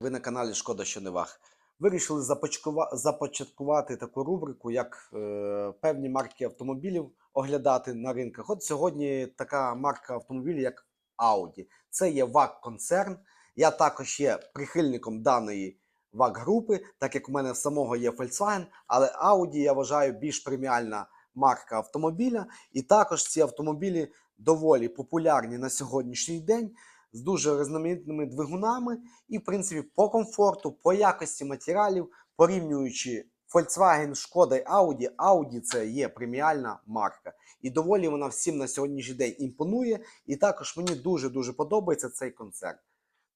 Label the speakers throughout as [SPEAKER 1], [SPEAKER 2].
[SPEAKER 1] Ви на каналі Шкода, що не ваг. Вирішили започаткува- започаткувати таку рубрику, як е, певні марки автомобілів оглядати на ринках. От сьогодні така марка автомобілів, як Audi. Це є ВАГ концерн. Я також є прихильником даної ВАГ групи, так як у мене самого є Volkswagen, але Audi я вважаю більш преміальна марка автомобіля. І також ці автомобілі доволі популярні на сьогоднішній день з дуже різноманітними двигунами і, в принципі, по комфорту, по якості матеріалів, порівнюючи Volkswagen, Шкода і Audi, Audi це є преміальна марка. І доволі вона всім на сьогоднішній день імпонує. І також мені дуже-дуже подобається цей концерт.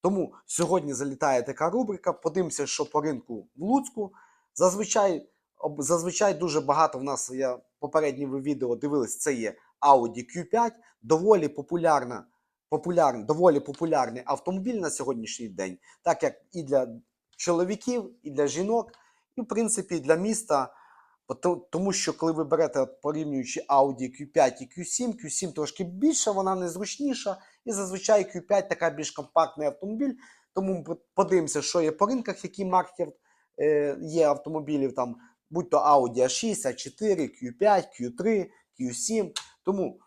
[SPEAKER 1] Тому сьогодні залітає така рубрика. Подивимося, що по ринку в Луцьку. Зазвичай, зазвичай дуже багато в нас, я попередні ви відео дивились, це є Audi Q5, доволі популярна популярний, доволі популярний автомобіль на сьогоднішній день, так як і для чоловіків, і для жінок, і в принципі для міста. Тому що коли ви берете, порівнюючи Audi Q5 і Q7, Q7 трошки більша, вона незручніша, і зазвичай Q5 така більш компактний автомобіль. Тому подивимося, що є по ринках, які марки е, є автомобілів, там, будь то Audi A6, A4, Q5, Q3, Q7. Тому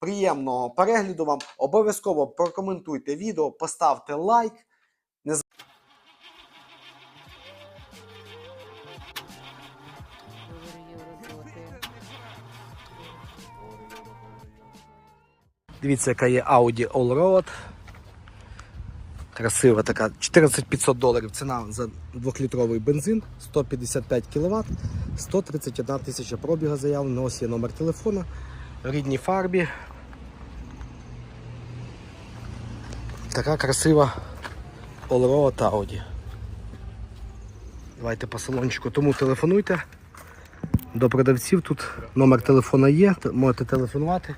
[SPEAKER 1] приємного перегляду вам. Обов'язково прокоментуйте відео, поставте лайк. Дивіться, яка є Audi Allroad. Красива така. 14500 доларів ціна за 2-літровий бензин, 155 кВт, 131 тисяча пробіга заявлено. Ось є номер телефона. В рідній фарбі. Така красива Allroad Audi. Давайте по салончику. Тому телефонуйте. До продавців тут номер телефона є, можете телефонувати.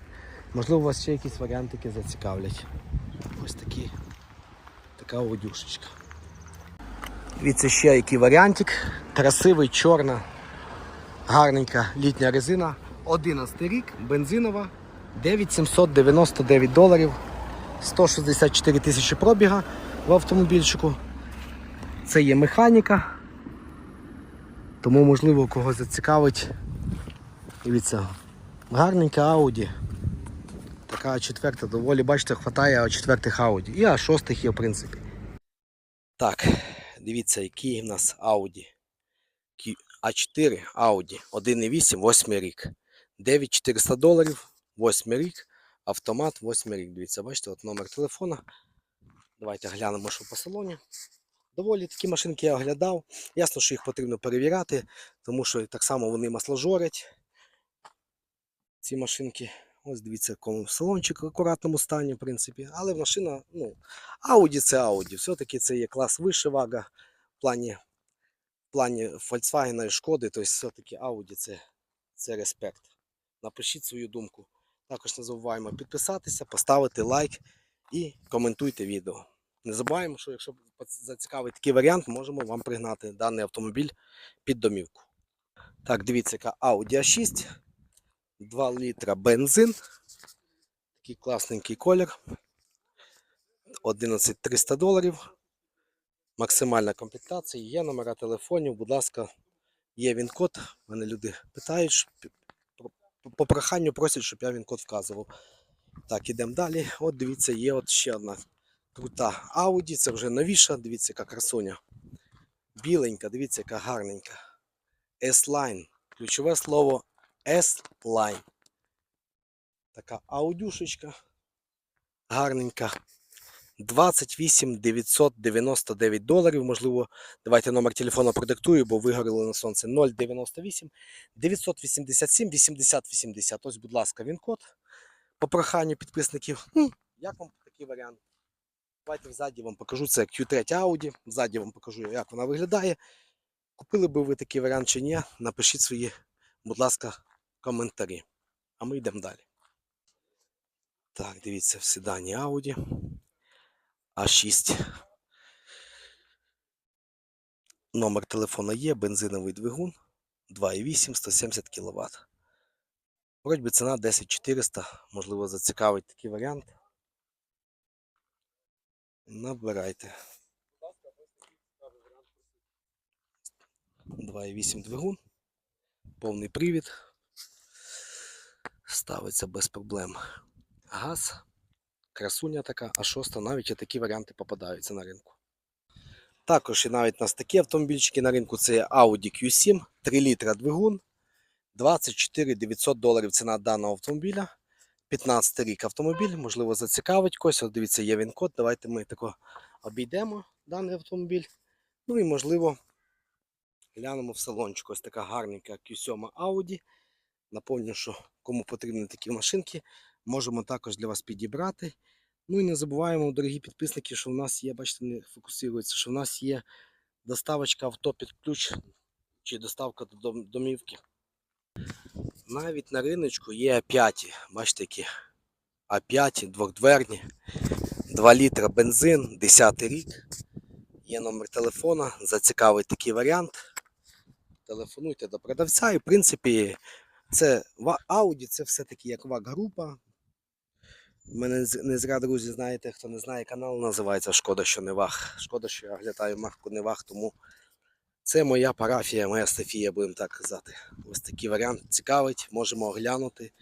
[SPEAKER 1] Можливо, у вас ще якісь варіантики зацікавлять. Ось такі. Така одюшечка. Дивіться ще який варіантик. Красивий, чорна, гарненька літня резина. 11 рік, бензинова, 9799 доларів, 164 тисячі пробіга в автомобільчику. Це є механіка. Тому, можливо, когось зацікавить. Дивіться, гарненька Audi. Така четверта, доволі, бачите, хватає четвертих Audi. І а шостих є, в принципі. Так, дивіться, який в нас Audi. А4 Audi 1.8, 8 рік. 9400 доларів, 8 рік. Автомат, 8 рік. Дивіться, бачите, от номер телефона. Давайте глянемо, що по салоні. Доволі такі машинки я оглядав. Ясно, що їх потрібно перевіряти, тому що так само вони масложорять. Ці машинки. Ось дивіться, в якому салончик в акуратному стані, в принципі. Але машина, ну, Audi це Audi. Все-таки це є клас вище вага в плані, в плані Volkswagen і Шкоди. Тобто все-таки Audi це, це респект. Напишіть свою думку. Також не забуваємо підписатися, поставити лайк і коментуйте відео. Не забуваємо, що якщо зацікавить такий варіант, можемо вам пригнати даний автомобіль під домівку. Так, дивіться, яка Audi A6. 2 літра бензин. Такий класненький колір. 11300 доларів. Максимальна комплектація. Є номера телефонів. Будь ласка, є він-код. Мене люди питають. По- проханню просять, щоб я він-код вказував. Так, ідемо далі. От дивіться, є от ще одна крута Audi. Це вже новіша. Дивіться, яка красуня. Біленька, дивіться, яка гарненька. S-Line. Ключове слово S-Line. Така аудюшечка. Гарненька. 28 999 доларів. Можливо, давайте номер телефону продиктую, бо вигоріло на сонце 098 987 80 80. Ось, будь ласка, він код по проханню підписників. Як вам такий варіант? Давайте взаді вам покажу. Це Q3 Audi. Ззаді вам покажу, як вона виглядає. Купили би ви такий варіант чи ні? Напишіть свої, будь ласка, коментарі. А ми йдемо далі. Так, дивіться, в седані Audi А6. Номер телефона є, бензиновий двигун 2,8, 170 кВт. Вроді ціна 10400, можливо, зацікавить такий варіант. Набирайте. 2,8 двигун, повний привід. Ставиться без проблем. Газ, красуня така, а шоста навіть і такі варіанти попадаються на ринку. Також і навіть у нас такі автомобільчики на ринку це Audi Q7, 3 літра двигун, 24 900 доларів ціна даного автомобіля. 15 рік автомобіль, можливо, зацікавить когось. Дивіться, є він код. Давайте ми тако обійдемо даний автомобіль. Ну і можливо глянемо в салончик. Ось така гарненька Q7 Audi. Напомню, що кому потрібні такі машинки, можемо також для вас підібрати. Ну і не забуваємо, дорогі підписники, що в нас є, бачите, не фокусується, що в нас є доставочка авто під ключ чи доставка до домівки. Навіть на риночку є А5, бачите, які А5, двохдверні, 2 літра бензин, 10 рік. Є номер телефона, зацікавить такий варіант. Телефонуйте до продавця. І в принципі, це Audi, це все-таки як ВАГ-група. У мене не зря, друзі, знаєте, хто не знає, канал називається Шкода, що не ваг. Шкода, що я оглядаю марку не ваг, тому це моя парафія, моя стафія, будемо так казати. Ось такий варіант цікавить, можемо оглянути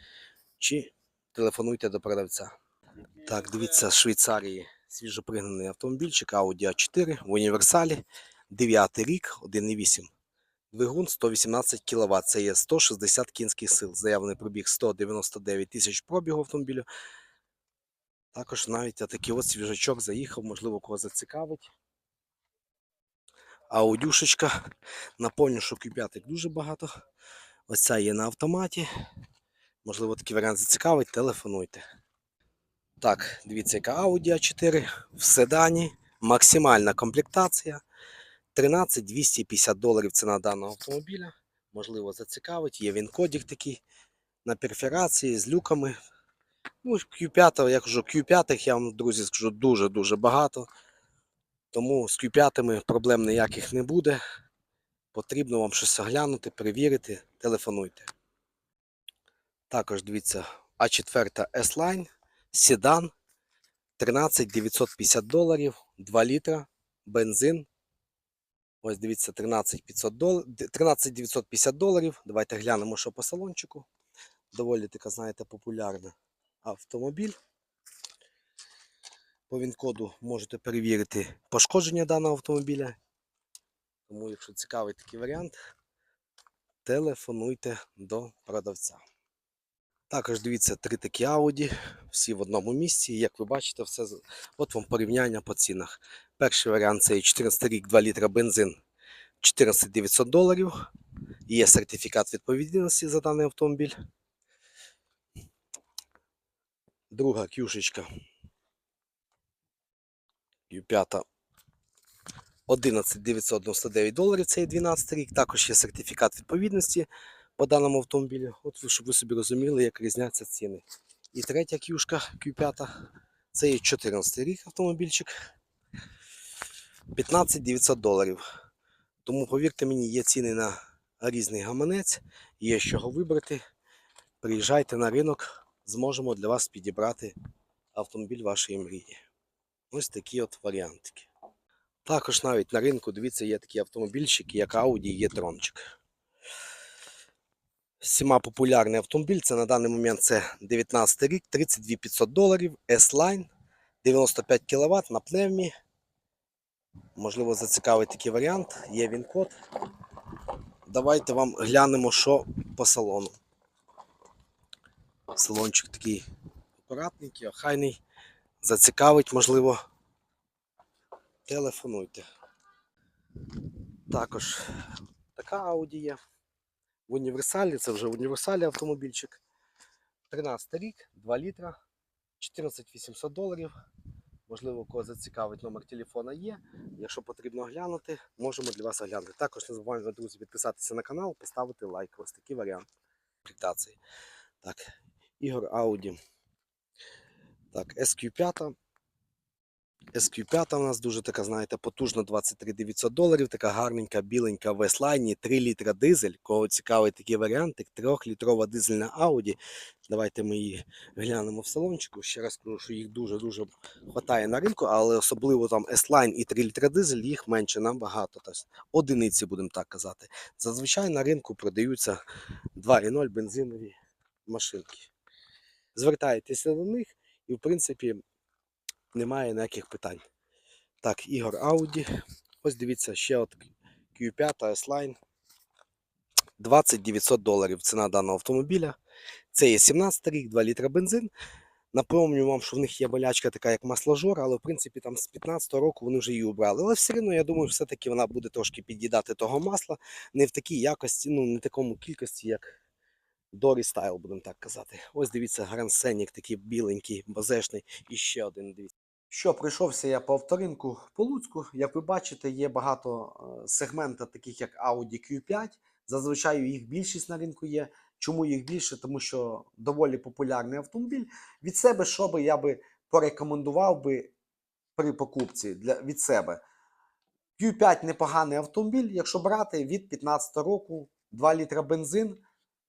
[SPEAKER 1] чи телефонуйте до продавця. Так, дивіться, з Швейцарії свіжопригнаний автомобільчик Audi A4 в універсалі, 9 рік, 1,8. Двигун 118 кВт, це є 160 кінських сил. Заявлений пробіг 199 тисяч пробігу автомобілю. Також навіть такий от свіжачок заїхав, можливо, кого зацікавить. Аудюшечка. Напомню, що Q5 дуже багато. Ось ця є на автоматі. Можливо, такий варіант зацікавить, телефонуйте. Так, дивіться, яка Audi A4 в седані. Максимальна комплектація. 13 250 доларів ціна даного автомобіля. Можливо, зацікавить. Є він кодік такий на перфорації з люками. Ну, Q5, я кажу, Q5 я вам, друзі, скажу дуже-дуже багато. Тому з Q5 проблем ніяких не буде. Потрібно вам щось оглянути, перевірити, телефонуйте. Також дивіться, А4 S-Line, седан, 13 950 доларів, 2 літра, бензин. Ось дивіться, 13 500 дол... 13 950 доларів. Давайте глянемо, що по салончику. Доволі така, знаєте, популярна автомобіль. По він-коду можете перевірити пошкодження даного автомобіля. Тому, якщо цікавий такий варіант, телефонуйте до продавця. Також дивіться три такі Audi, всі в одному місці. Як ви бачите, все от вам порівняння по цінах. Перший варіант це 14 рік 2 літра бензин 14 900 доларів. Є сертифікат відповідності за даний автомобіль. Друга кюшечка. Q5 11 999 доларів, це є 12 рік. Також є сертифікат відповідності по даному автомобілю. От щоб ви собі розуміли, як різняться ціни. І третя кюшка Q5 це є 14 рік автомобільчик. 15 900 доларів. Тому повірте мені, є ціни на різний гаманець, є з чого вибрати. Приїжджайте на ринок, зможемо для вас підібрати автомобіль вашої мрії. Ось такі от варіантики. Також навіть на ринку, дивіться, є такі автомобільчики, як Audi і Є-трончик. Всіма популярний автомобіль, це на даний момент це 19 рік, 32 500 доларів, S-Line, 95 кВт на пневмі. Можливо, зацікавить такий варіант, є він код. Давайте вам глянемо, що по салону. Салончик такий акуратненький, охайний. Зацікавить, можливо, телефонуйте. Також така Audi є. В універсалі, це вже в універсалі автомобільчик. 13 рік, 2 літра, 14 800 доларів. Можливо, кого зацікавить номер телефона є. Якщо потрібно оглянути, можемо для вас оглянути. Також не забуваємо, друзі, підписатися на канал, поставити лайк. Ось такий варіант. Так, Ігор Audi. Так, SQ5. SQ5 у нас дуже така, знаєте, потужна 23 900 доларів, така гарненька, біленька в S-Line, 3 літра дизель. Кого цікавий такий варіант, 3-літрова дизельна Audi. Давайте ми її глянемо в салончику. Ще раз кажу, що їх дуже-дуже хватає на ринку, але особливо там S-Line і 3 літра дизель, їх менше набагато. Тобто одиниці, будемо так казати. Зазвичай на ринку продаються 2.0 бензинові машинки. Звертайтеся до них і, в принципі, немає ніяких питань. Так, Ігор Ауді. Ось дивіться, ще от Q5 S-Line. 20 900 доларів ціна даного автомобіля. Це є 17 рік, 2 літра бензин. Напомню вам, що в них є болячка така, як масложор, але в принципі там з 15 року вони вже її убрали. Але все одно, я думаю, все-таки вона буде трошки під'їдати того масла. Не в такій якості, ну не в такому кількості, як Дорі Стайл, будемо так казати. Ось дивіться, Scenic такий біленький, базешний. І ще один дивіться. Що прийшовся я по авторинку по Луцьку. Як ви бачите, є багато е, сегментів, таких як Audi Q5. Зазвичай їх більшість на ринку є. Чому їх більше? Тому що доволі популярний автомобіль. Від себе, що би я би порекомендував би при покупці для, від себе. Q5 непоганий автомобіль, якщо брати від 15 року, 2 літра бензин.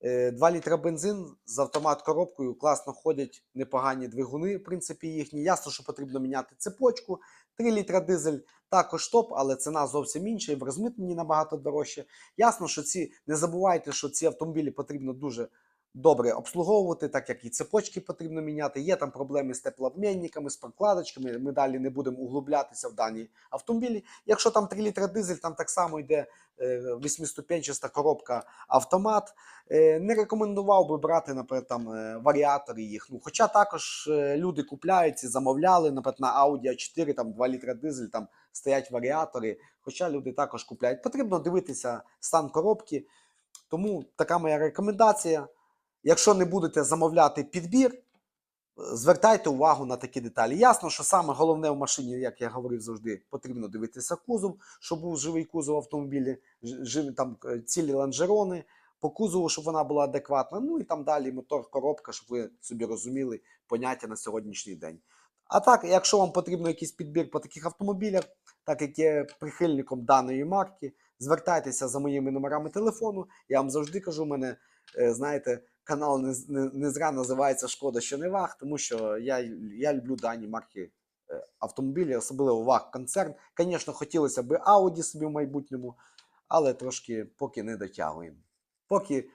[SPEAKER 1] Е, 2 літра бензин з автомат коробкою класно ходять непогані двигуни, в принципі, їхні. Ясно, що потрібно міняти цепочку. 3 літра дизель також топ, але ціна зовсім інша і в розмитненні набагато дорожче. Ясно, що ці не забувайте, що ці автомобілі потрібно дуже добре обслуговувати, так як і цепочки потрібно міняти. Є там проблеми з теплообмінниками, з прокладочками. Ми далі не будемо углублятися в дані автомобілі. Якщо там 3 літра дизель, там так само йде е, восьмиступенчаста коробка автомат. Е, Не рекомендував би брати, наприклад, там е, варіатори їх. Ну, хоча також люди купляють і замовляли, наприклад, на Audi A4, там 2 літра дизель, там стоять варіатори. Хоча люди також купляють. Потрібно дивитися стан коробки. Тому така моя рекомендація. Якщо не будете замовляти підбір, е, звертайте увагу на такі деталі. Ясно, що саме головне в машині, як я говорив завжди, потрібно дивитися кузов, щоб був живий кузов автомобілі, ж- живі там е, цілі лонжерони, по кузову, щоб вона була адекватна. Ну і там далі мотор, коробка, щоб ви собі розуміли поняття на сьогоднішній день. А так, якщо вам потрібен якийсь підбір по таких автомобілях, так як є прихильником даної марки, звертайтеся за моїми номерами телефону. Я вам завжди кажу, мене, е, знаєте, канал не, не, не зря називається Шкода, що не ваг, тому що я, я люблю дані марки е, автомобілі, особливо ваг концерн. Звісно, хотілося б Audi собі в майбутньому, але трошки поки не дотягуємо. Поки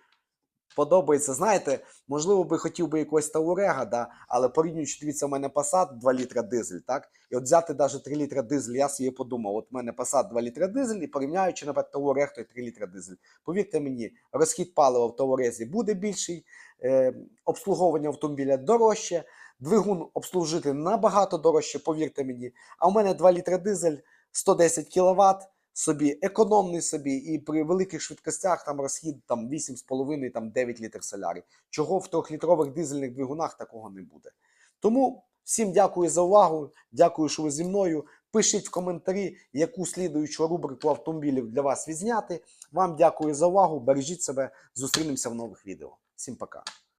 [SPEAKER 1] подобається, знаєте, можливо, би хотів би якогось Таурега, да, але порівнюючи, дивіться, у мене Passat 2 літра дизель, так? І от взяти навіть 3 літра дизель, я собі подумав, от у мене Passat 2 літра дизель, і порівняючи, наприклад, Таурег, то й 3 літра дизель. Повірте мені, розхід палива в Таурезі буде більший, е, обслуговування автомобіля дорожче, двигун обслужити набагато дорожче, повірте мені. А у мене 2 літра дизель, 110 кВт, собі економний собі, і при великих швидкостях там розхід там 8,5 там 9 літрів солярі. Чого в трьохлітрових дизельних двигунах такого не буде. Тому всім дякую за увагу. Дякую, що ви зі мною. Пишіть в коментарі, яку слідуючу рубрику автомобілів для вас відзняти. Вам дякую за увагу. Бережіть себе. Зустрінемося в нових відео. Всім пока.